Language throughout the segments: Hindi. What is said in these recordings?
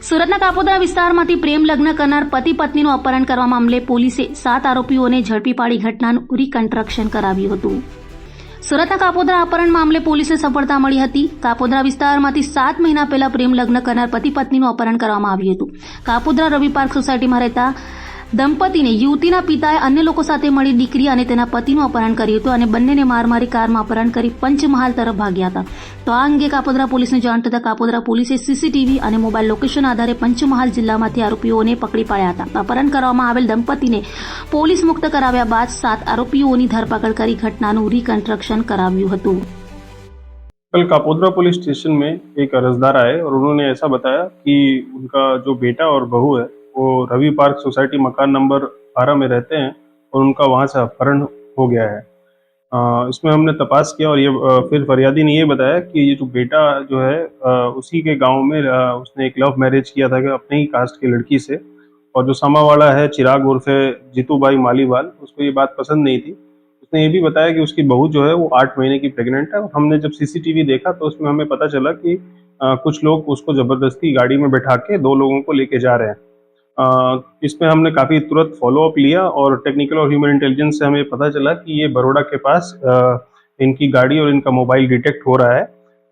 સુરતના કાપોદ્રા વિસ્તારમાંથી પ્રેમ લગ્ન કરનાર પતિ પત્નીનું અપહરણ કરવા મામલે પોલીસે સાત આરોપીઓને ઝડપી પાડી ઘટનાનું રિકન્સ્ટ્રક્શન કરાવ્યું હતું. સુરતના કાપોદરા અપહરણ મામલે પોલીસને સફળતા મળી હતી. કાપોદરા વિસ્તારમાંથી સાત મહિના પહેલા પ્રેમ લગ્ન કરનાર પતિ પત્નીનું અપહરણ કરવામાં આવ્યું હતું. કાપોદરા રવિ પાર્ક સોસાયટીમાં રહેતા દંપતીને યુવતીના પિતાએ અન્ય લોકો સાથે મળી દીકરી અને તેના પતિનું અપહરણ કર્યું હતું અને બંનેને માર મારી કારમાં અપહરણ કરી પંચમહાલ તરફ ભાગ્યા હતા તો આ અંગે કાપોદ્રા પોલીસને જાણ થતાં કાપોદ્રા પોલીસે સીસીટીવી અને મોબાઈલ લોકેશન આધારે પંચમહાલ જિલ્લામાંથી આરોપીઓને પકડી પાડ્યા હતા અપહરણ કરવામાં આવેલ દંપતીને પોલીસ મુક્ત કરાવ્યા બાદ સાત આરોપીઓની ધરપકડ કરી ઘટનાનું રિકન્સ્ટ્રક્શન કરાવ્યું હતું कल कापोद्रा पुलिस स्टेशन में एक अर्जदार आए और उन्होंने ऐसा बताया कि उनका जो बेटा और बहू है वो रवि पार्क सोसाइटी मकान नंबर बारह में रहते हैं और उनका वहाँ से अपहरण हो गया है। अ, इसमें हमने तपास किया और ये फिर फरियादी ने ये बताया कि ये जो बेटा जो है अ, उसी के गाँव में अ, उसने एक लव मैरिज किया था कि अपने ही कास्ट की लड़की से और जो सामावाड़ा है चिराग उर्फे जीतू भाई मालीवाल उसको ये बात पसंद नहीं थी। उसने ये भी बताया कि उसकी बहू जो है वो आठ महीने की प्रेग्नेंट है हमने जब सीसीटीवी देखा तो उसमें हमें पता चला कि अ, कुछ लोग उसको ज़बरदस्ती गाड़ी में बैठा के दो लोगों को लेके जा रहे हैं। इसमें हमने काफ़ी तुरंत फॉलोअप लिया और टेक्निकल और ह्यूमन इंटेलिजेंस से हमें पता चला कि ये बड़ोड़ा के पास इनकी गाड़ी और इनका मोबाइल डिटेक्ट हो रहा है।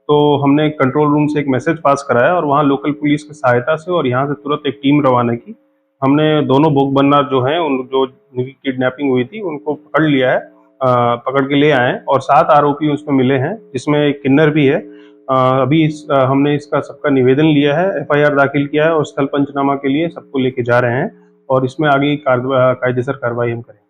तो हमने कंट्रोल रूम से एक मैसेज पास कराया और वहाँ लोकल पुलिस की सहायता से और यहाँ से तुरंत एक टीम रवाना की। हमने दोनों भोग बनना जो हैं, उन जो किडनैपिंग हुई थी, उनको पकड़ लिया है पकड़ के ले आए और सात आरोपी उसमें मिले हैं, जिसमें एक किन्नर भी है। अभी इस, हमने इसका सबका निवेदन लिया है एफआईआर दाखिल किया है और स्थल पंचनामा के लिए सबको लेके जा रहे हैं और इसमें आगे कायदेसर कार्रवाई हम करेंगे।